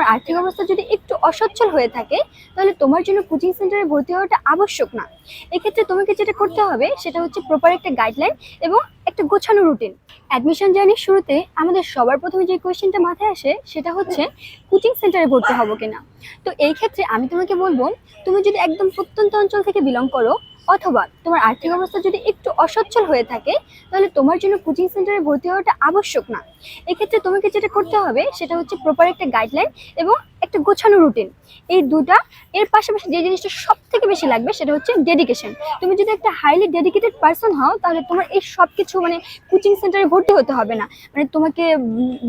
তোমার আর্থিক অবস্থা যদি একটু অসচ্ছল হয়ে থাকে, তাহলে তোমার জন্য কোচিং সেন্টারে ভর্তি হওয়াটা আবশ্যক না। এক্ষেত্রে তোমাকে যেটা করতে হবে, সেটা হচ্ছে প্রপার একটা গাইডলাইন এবং একটা গোছানো রুটিন অ্যাডমিশন জার্নির শুরুতে আমাদের সবার প্রথমে যে কোয়েশ্চেনটা মাথায় আসে, সেটা হচ্ছে কোচিং সেন্টারে ভর্তি হব কিনা। তো এই ক্ষেত্রে আমি তোমাকে বলব, তুমি যদি একদম প্রত্যন্ত অঞ্চল থেকে বিলং করো অথবা তোমার আর্থিক অবস্থা যদি একটু অসচ্ছল হয়ে থাকে, তাহলে তোমার জন্য কোচিং সেন্টারে ভর্তি হওয়াটা আবশ্যক না। এক্ষেত্রে তোমাকে যেটা করতে হবে, সেটা হচ্ছে প্রপার একটা গাইডলাইন এবং একটা গোছানো রুটিন এই দুটা, এর পাশাপাশি যে জিনিসটা সব থেকে বেশি লাগবে সেটা হচ্ছে ডেডিকেশন তুমি যদি একটা হাইলি ডেডিকেটেড পার্সন হও, তাহলে তোমার এই সব কিছু মানে কোচিং সেন্টারে ভর্তি হতে হবে না। মানে তোমাকে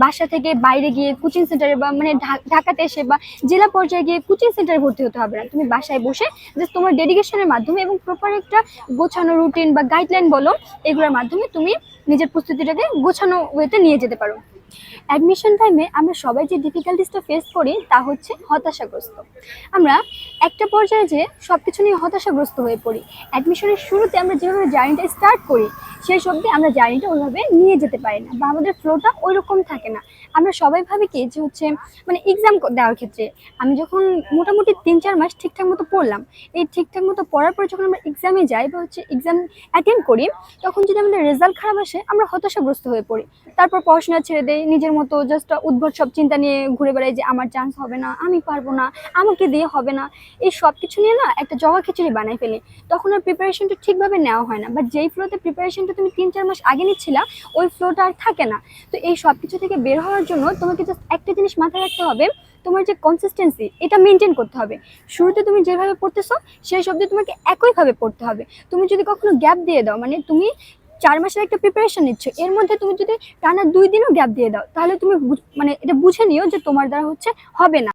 বাসা থেকে বাইরে গিয়ে কোচিং সেন্টারে বা মানে ঢাকাতে এসে বা জেলা পর্যায়ে গিয়ে কোচিং সেন্টারে ভর্তি হতে হবে না। তুমি বাসায় বসে জাস্ট তোমার ডেডিকেশনের মাধ্যমে এবং প্রপার একটা গোছানো রুটিন বা গাইডলাইন বলো, এগুলোর মাধ্যমে তুমি নিজের প্রস্তুতিটাকে গোছানো ওয়েতে নিয়ে যেতে পারো। অ্যাডমিশন টাইমে আমরা সবাই যে ডিফিকাল্টিসটা ফেস করি, তা হচ্ছে হতাশাগ্রস্ত। আমরা একটা পর্যায়ে যে সব কিছু নিয়ে হতাশাগ্রস্ত হয়ে পড়ি। অ্যাডমিশনের শুরুতে আমরা যেভাবে জার্নিটা স্টার্ট করি সেই সবদি আমরা জার্নিটা ওইভাবে নিয়ে যেতে পারি না বা আমাদের ফ্লোটা ওই রকম থাকে না। আমরা সবাই ভাবি কি যে হচ্ছে মানে এক্সাম দেওয়ার ক্ষেত্রে আমি যখন মোটামুটি তিন চার মাস ঠিকঠাক মতো পড়লাম, এই ঠিকঠাক মতো পড়ার পরে যখন আমরা এক্সামে যাই বা হচ্ছে এক্সাম অ্যাটেন্ড করি, তখন যদি আমাদের রেজাল্ট খারাপ আসে, আমরা হতাশাগ্রস্ত হয়ে পড়ি। তারপর পড়াশোনা ছেড়ে দেই, নিজের মতো জাস্ট উদ্ভট সব চিন্তা নিয়ে ঘুরে বেড়াই যে আমার চান্স হবে না, আমি পারব না, আমাকে দিয়ে হবে না। এই সব কিছু নিয়ে না একটা জগা খিচুড়ি বানাই ফেলি। তখন আর প্রিপারেশনটা ঠিকভাবে নেওয়া হয় না বা যেই ফ্লোতে প্রিপারেশনটা তুমি তিন, চার মাস আগে নিচ্ছিলা, ওই ফ্লোটা আর থাকে না। তো এই সব কিছু থেকে বের হওয়ার জন্য তোমাকে জাস্ট একটা জিনিস মাথায় রাখতে হবে, তোমার যে কনসিস্টেন্সি এটা মেনটেন করতে হবে। শুরুতে তুমি যেভাবে পড়তেছো, সেই শব্দে তোমাকে একইভাবে পড়তে হবে। তুমি যদি কখনো গ্যাপ দিয়ে দাও মানে তুমি চার মাসের একটা প্রিপারেশন নিচ্ছ, এর মধ্যে তুমি যদি টানা দুই দিনও গ্যাপ দিয়ে দাও, তাহলে তুমি মানে এটা বুঝে নিও যে তোমার দ্বারা হচ্ছে হবে না।